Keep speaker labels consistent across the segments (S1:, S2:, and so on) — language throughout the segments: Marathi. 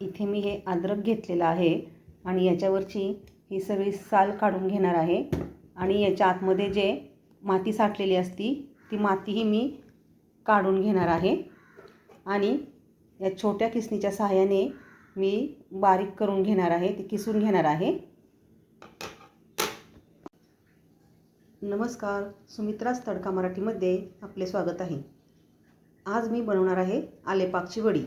S1: इथे मी हे अद्रक घेतलेलं आहे आणि याच्यावरची ही सगळी साल काढून घेणार आहे. आणि याच्या आतमध्ये जे माती साठलेली असती ती मातीही मी काढून घेणार आहे. आणि या छोट्या किसणीच्या सहाय्याने मी बारीक करून घेणार आहे ती किसून घेणार आहे. नमस्कार सुमित्रास तडका मराठीमध्ये आपले स्वागत आहे. आज मी बनवणार आहे आलेपाकची वडी.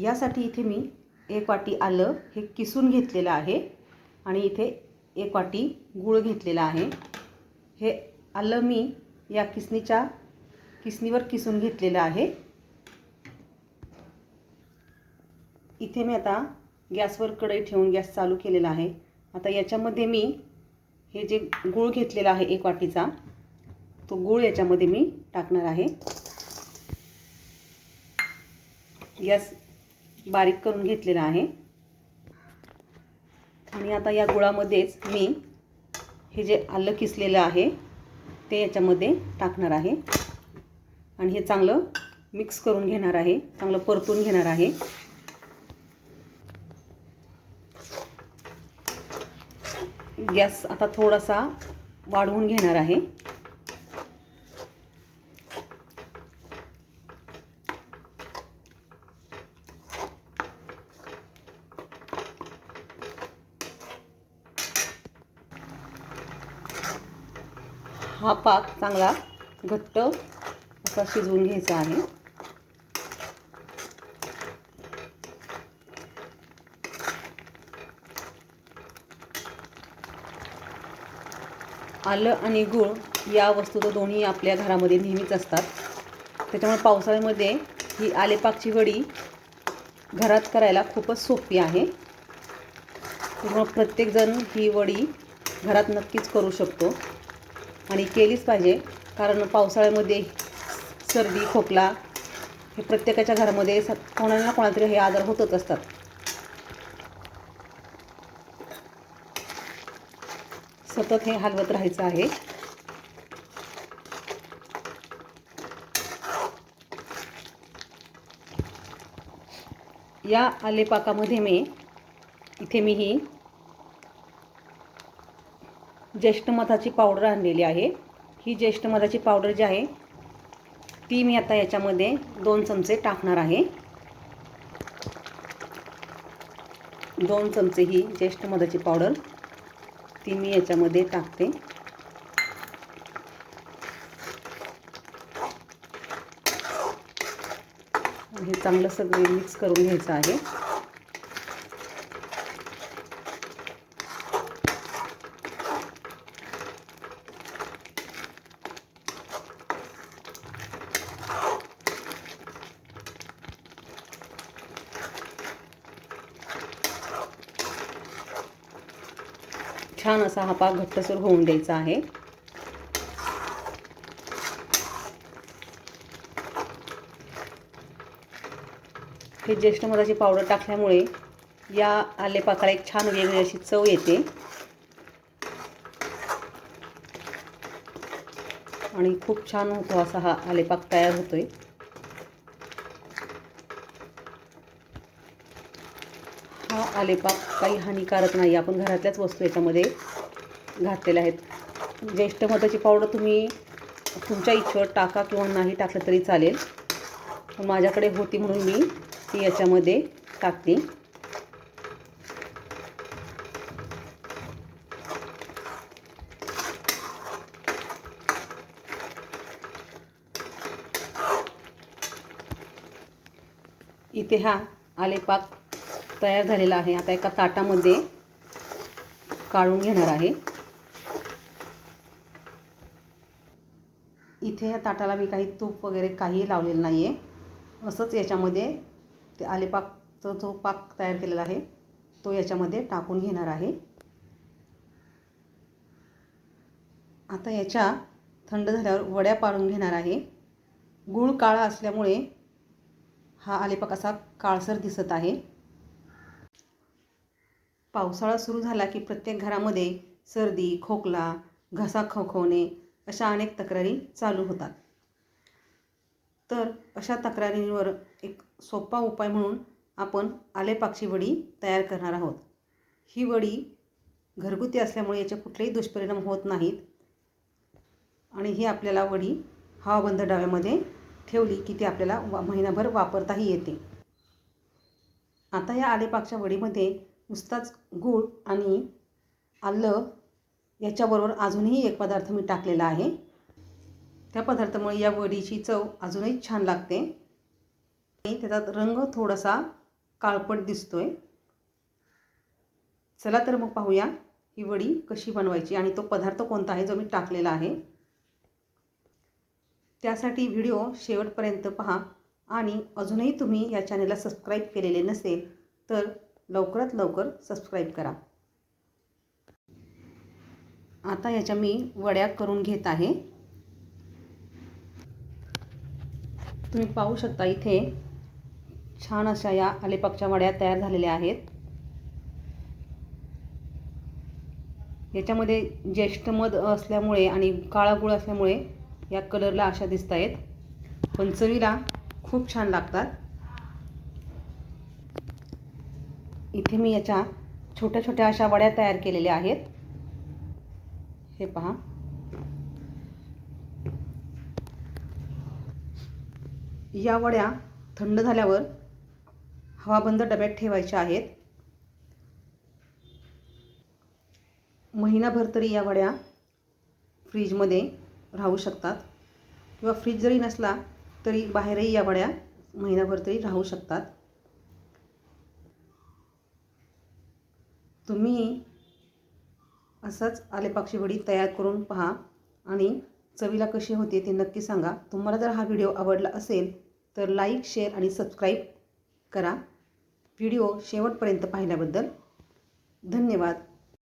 S1: यासाठी इथे मी एक वाटी आलं हे किसून घेतलेलं आहे. आणि इथे एक वाटी गूळ घेतलेला आहे. हे आलं मी या किसणीच्या किसणीवर किसून घेतलेलं आहे. इथे मी आता गॅसवर कढई ठेवून गॅस चालू केलेला आहे. आता याच्यामध्ये मी हे जे गूळ घेतलेला आहे एक वाटीचा तो गूळ याच्यामध्ये मी टाकणार आहे. गॅस बारीक करून घेतलेला आहे. आणि आता या गुळामध्येच मी हे जे आलं किसलेलं आहे ते याच्यामध्ये टाकणार आहे. आणि हे चांगलं मिक्स करून घेणार आहे चांगलं परतून घेणार आहे. गॅस आता थोडासा वाढवून घेणार आहे. हा पाक चांगला घट्ट असा शिजवून घ्यायचा आहे. आलं आणि गूळ या वस्तू तर दोन्ही आपल्या घरामध्ये नेहमीच असतात. त्याच्यामुळे पावसाळ्यामध्ये ही आलेपाकची वडी घरात करायला खूपच सोपी आहे. त्यामुळं प्रत्येकजण ही वडी घरात नक्कीच करू शकतो. आणि केलीच पाहिजे. कारण पावसाळ्यामध्ये सर्दी खोकला हे प्रत्येकाच्या घरामध्ये स कोणाला ना कोणातरी हे आजार होतच असतात. सतत हे हलवत राहायचं आहे. या आलेपाकामध्ये मी इथे मी ही ज्येष्ठ मधाची पावडर आणलेली आहे. ही ज्येष्ठ मधाची पावडर जी आहे ती मी आता याच्यामध्ये दोन चमचे टाकणार आहे. दोन चमचे ही ज्येष्ठ मधाची पावडर ती मी याच्यामध्ये टाकते. हे चांगलं सगळे मिक्स करून घ्यायचं आहे. छान असा हा पाक घट्टसर होऊन द्यायचा आहे. हे ज्येष्ठ मधाची पावडर टाकल्यामुळे या आलेपाकाला एक छान वेगळी अशी चव येते. आणि खूप छान होतो असा हा आलेपाक तयार होतोय. हा आलेपाक काही हानिकारक नाही. आपण घरातल्याच वस्तू याच्यामध्ये घातलेल्या आहेत. ज्येष्ठ मधाची पावडर तुम्ही तुमच्या इच्छेवर टाका किंवा नाही टाकलं तरी चालेल. माझ्याकडे होती म्हणून मी ती याच्यामध्ये टाकते. इथे हा आलेपाक तयार झालेला आहे. आता एका ताटामध्ये काढून घेणार आहे. इथे या ताटाला मी काही तूप वगैरे काही लावलेलं नाही आहे असंच याच्यामध्ये ते आलेपाकचा जो पाक तयार केलेला आहे तो याच्यामध्ये टाकून घेणार आहे. आता याच्या थंड झाल्यावर वड्या पाडून घेणार आहे. गूळ काळा असल्यामुळे हा आलेपाक असा काळसर दिसत आहे. पावसाळा सुरू झाला की प्रत्येक घरामध्ये सर्दी खोकला घसा खवखवणे अशा अनेक तक्रारी चालू होतात. तर अशा तक्रारींवर एक सोपा उपाय म्हणून आपण आलेपाकची वडी तयार करणार आहोत. ही वडी घरगुती असल्यामुळे याचे कुठलेही दुष्परिणाम होत नाहीत. आणि ही आपल्याला वडी हवाबंद डाव्यामध्ये ठेवली की ती आपल्याला वा महिनाभर वापरताही येते. आता या आलेपाकच्या वडीमध्ये नुसताच गूळ आणि आलं याच्याबरोबर अजूनही एक पदार्थ मी टाकलेला आहे. त्या पदार्थामुळे या वडीची चव अजूनही छान लागते. आणि त्याचा रंग थोडासा काळपट दिसतोय. चला तर मग पाहूया ही वडी कशी बनवायची आणि तो पदार्थ कोणता आहे जो मी टाकलेला आहे. त्यासाठी व्हिडिओ शेवटपर्यंत पहा आणि अजूनही तुम्ही या चॅनलला सबस्क्राईब केलेले नसेल तर लवकरात लवकर सबस्क्राईब करा. आता याच्या मी वड्या करून घेत आहे. तुम्ही पाहू शकता इथे छान अशा या आलेपाकच्या वड्या तयार झालेल्या आहेत. याच्यामध्ये ज्येष्ठ मध असल्यामुळे आणि काळा गुळ असल्यामुळे या कलरला अशा दिसत आहेत पण चवीला खूप छान लागतात. इथे मी याच्या छोट्या छोट्या अशा वड्या तयार केलेल्या आहेत. हे पहा. या वड्या थंड झाल्यावर हवाबंद डब्यात ठेवायच्या आहेत. महिनाभर तरी या वड्या फ्रीजमध्ये राहू शकतात. किंवा फ्रीज जरी नसला तरी बाहेरही या वड्या महिनाभर तरी राहू शकतात. तुम्ही असंच आलेपाक्षी वडी तयार करून पहा आणि चवीला कशी होते ते नक्की सांगा. तुम्हाला जर हा व्हिडिओ आवडला असेल तर लाईक शेअर आणि सबस्क्राईब करा. व्हिडिओ शेवटपर्यंत पाहिल्याबद्दल धन्यवाद.